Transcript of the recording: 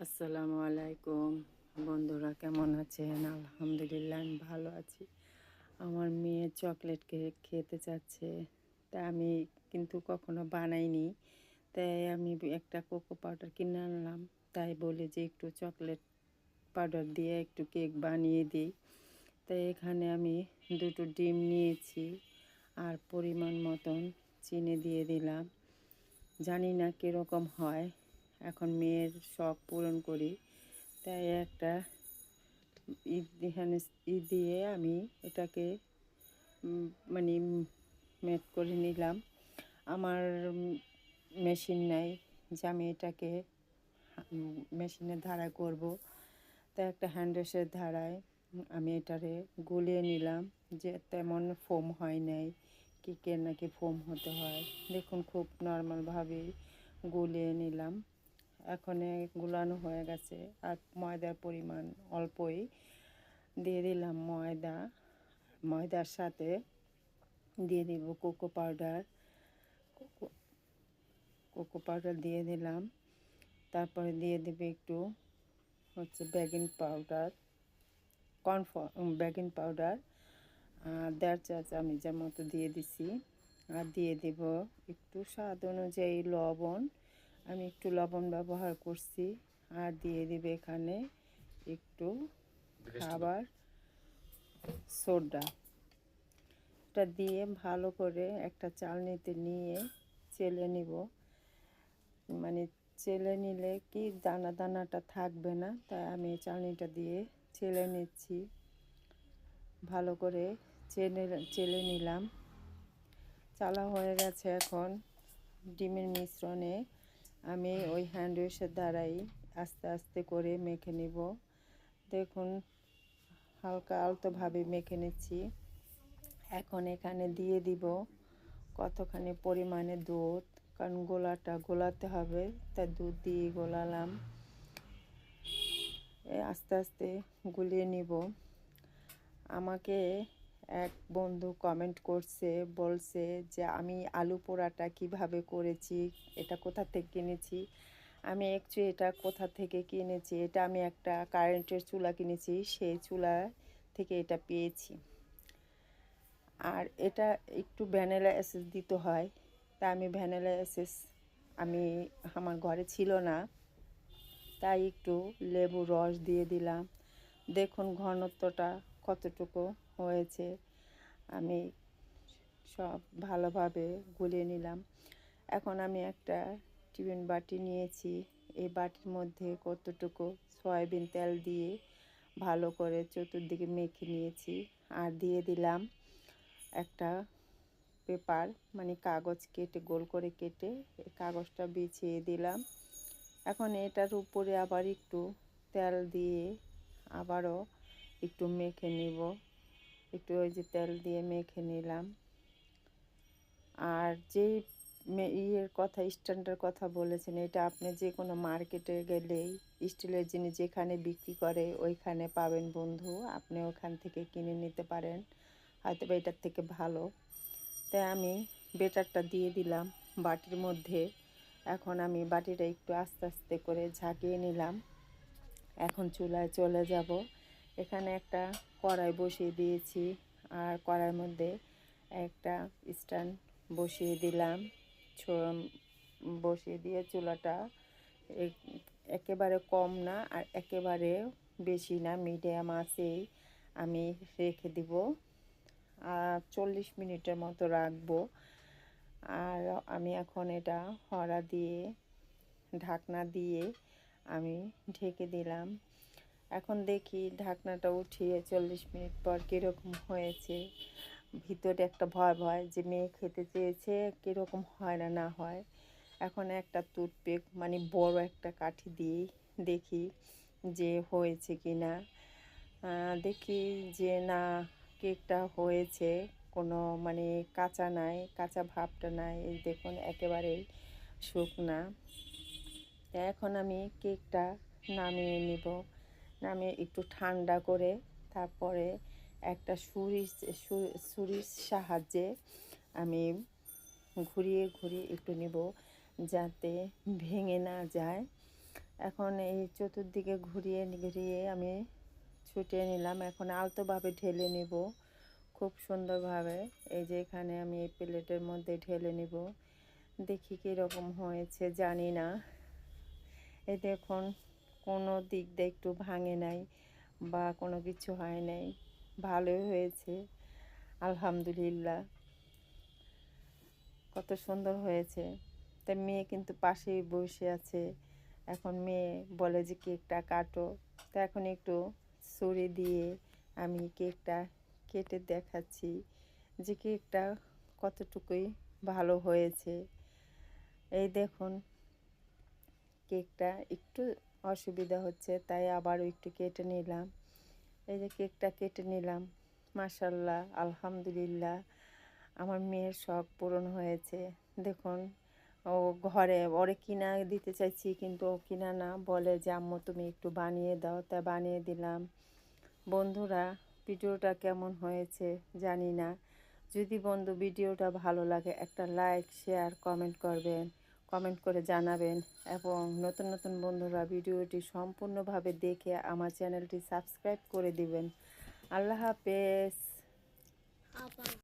আসসালামু আলাইকুম। বন্ধুরা কেমন আছেন? আলহামদুলিল্লাহ, আমি ভালো আছি। আমার মেয়ে চকলেট কেক খেতে চাচ্ছে। তা আমি কিন্তু কখনো বানাইনি। তাই আমি একটা কোকো পাউডার কিনে আনলাম। তাই বলে যে একটু চকলেট পাউডার দিয়ে একটু কেক বানিয়ে দিই। তাই এখানে আমি দুটো ডিম নিয়েছি আর পরিমাণ মতন চিনি দিয়ে দিলাম। জানি না কীরকম হয়। এখন মেয়ের শখ পূরণ করি। তাই একটা ঈদ এখানে ই দিয়ে আমি এটাকে মানে মেট করে নিলাম। আমার মেশিন নাই যে আমি এটাকে মেশিনের ধারায় করব। তাই একটা হ্যান্ডওয়াশের ধারায় আমি এটারে গুলিয়ে নিলাম যে তেমন ফোম হয় নাই কেকের নাকি ফোম হতে হয়। দেখুন খুব নর্মালভাবেই গুলিয়ে নিলাম। এখন গুলানো হয়ে গেছে। আর ময়দার পরিমাণ অল্পই। দিয়ে দিলাম ময়দা। ময়দার সাথে দিয়ে দিব cocoa powder. Cocoa cocoa powder দিয়ে দিলাম। তারপরে দিয়ে দেবে একটু হচ্ছে baking powder. Cornflour baking powder. দেড় চা চামচের মতো দিয়ে দিছি। আর দিয়ে দেব একটু স্বাদ অনুযায়ী লবণ। আমি একটু লবণ ব্যবহার করছি। আর দিয়ে দিবে এখানে একটু খাবার সোডা। এটা দিয়ে ভালো করে একটা চালনিতে নিয়ে চেলে নিব। মানে চেলে নিলে কি দানা দানাটা থাকবে না তাই আমি চালনিটা দিয়ে চেলে নিচ্ছি। ভালো করে চেলে চেলে নিলাম। চালা হয়ে গেছে এখন ডিমের মিশ্রণে। আমি ওই হ্যান্ড ওয়াশের দ্বারাই আস্তে আস্তে করে মেখে নিব। দেখুন, হালকা আলতোভাবে মেখে নিচ্ছি। এখন এখানে দিয়ে দিব কতখানি পরিমাণে দুধ, কারণ গোলাটা গোলাতে হবে, তা দুধ দিয়ে গোলালাম। আস্তে আস্তে গুলিয়ে নিব। আমাকে এক বন্ধু কমেন্ট করছে, বলছে যে, আমি আলু পোড়াটা কীভাবে করেছি? এটা কোথা থেকে কিনেছি আমি অ্যাকচুয়ালি এটা কোথা থেকে কিনেছি? এটা আমি একটা কারেন্টের চুলা কিনেছি, সেই চুলা থেকে এটা পেয়েছি। আর এটা একটু ভ্যানিলা এসেস দিতে হয়, তা আমি ভ্যানিলা এসেস আমি আমার ঘরে ছিল না, তাই একটু লেবু রস দিয়ে দিলাম। দেখুন ঘনত্বটা কতটুকু। হয়েছে। আমি সব ভালোভাবে গুলিয়ে নিলাম। এখন আমি একটা টিফিন বাটি নিয়েছি। এই বাটির মধ্যে কতটুকু সয়াবিন তেল দিয়ে ভালো করে চতুর্দিকে মেখে নিয়েছি আর দিয়ে দিলাম একটা পেপার মানে কাগজ কেটে, গোল করে কেটে কাগজটা বিছিয়ে দিলাম। এখন এটার উপরে আবার একটু তেল দিয়ে আবারও একটু মেখে নিব। একটু ওই যে তেল দিয়ে মেখে নিলাম। আর যেই ইয়ের কথা স্ট্যান্ডের কথা বলেছেন, এটা আপনি যে কোনো মার্কেটে গেলেই, স্টিলের জিনিস যেখানে বিক্রি করে, ওইখানে পাবেন বন্ধু। আপনি ওখান থেকে কিনে নিতে পারেন। হয়তো বা এটার থেকে ভালো। তাই আমি বেটারটা দিয়ে দিলাম বাটির মধ্যে। এখন আমি বাটিটা একটু আস্তে আস্তে করে ঝাঁকিয়ে নিলাম। এখন চুলায় চলে যাব। এখানে একটা কড়াই বসিয়ে দিয়েছি আর কড়াইয়ের মধ্যে একটা স্ট্যান্ড বসিয়ে দিলাম। বসিয়ে দিয়ে চুলাটা একেবারে কম না আর একেবারে বেশি না, মিডিয়াম আছেই। আমি রেখে দিব। আর চল্লিশ মিনিটের মতো রাখব। আর আমি এখন এটা হরা দিয়ে, ঢাকনা দিয়ে আমি ঢেকে দিলাম। এখন দেখি ঢাকনাটা উঠিয়ে চল্লিশ মিনিট পর কীরকম হয়েছে। ভিতরে একটা ভয় ভয় যে মেয়ে খেতে চেয়েছে, কীরকম হয় না না হয়। এখন একটা টুথপিক মানে বড় একটা কাঠি দিয়ে দেখি যে হয়েছে কি না। দেখি যে না, কেকটা হয়েছে, কোনো মানে কাঁচা নাই, কাঁচা ভাবটা নাই, এই দেখুন একেবারেই শুকনা। এখন আমি কেকটা নামিয়ে নিব। নামিয়ে একটু ঠান্ডা করে তারপরে একটা সুরি সুরির সাহায্যে আমি ঘুরিয়ে ঘুরিয়ে একটু নেব যাতে ভেঙে না যায়। এখন এই চতুর্দিকে ঘুরিয়ে ঘুরিয়ে আমি ছুটিয়ে নিলাম। এখন আলতোভাবে ঢেলে নিব। খুব সুন্দরভাবে এই যে এখানে আমি এই প্লেটের মধ্যে ঢেলে নিব। দেখি কীরকম হয়েছে, জানি না। এই দেখুন কোনো দিক দিয়ে একটু ভাঙে নাই বা কোনো কিছু হয় নাই। ভালোই হয়েছে, আলহামদুলিল্লাহ। কত সুন্দর হয়েছে। তা মেয়ে কিন্তু পাশেই বসে আছে। এখন মেয়ে বলে যে কেকটা কাটো। তা এখন একটু ছুরি দিয়ে আমি কেকটা কেটে দেখাচ্ছি যে কেকটা কতটুকুই ভালো হয়েছে। এই দেখুন, কেকটা একটু অসুবিধা হচ্ছে, তাই আবারও একটু কেটে নিলাম। এই যে কেকটা কেটে নিলাম। মাসাল্লাহ আলহামদুলিল্লাহ, আমার মেয়ের শখ পূরণ হয়েছে। দেখুন, ও ঘরে, ওরে কিনা দিতে চাইছি, কিন্তু ও কিনা না। বলে যে, আম্মু, তুমি একটু বানিয়ে দাও। তা বানিয়ে দিলাম। বন্ধুরা, ভিডিওটা কেমন হয়েছে জানি না। যদি বন্ধু ভিডিওটা ভালো লাগে, একটা লাইক, শেয়ার, কমেন্ট করবেন। কমেন্ট করে জানাবেন এবং নতুন নতুন বন্ধুরা ভিডিওটি সম্পূর্ণভাবে দেখে আমার চ্যানেলটি সাবস্ক্রাইব করে দিবেন। আল্লাহ হাফেজ।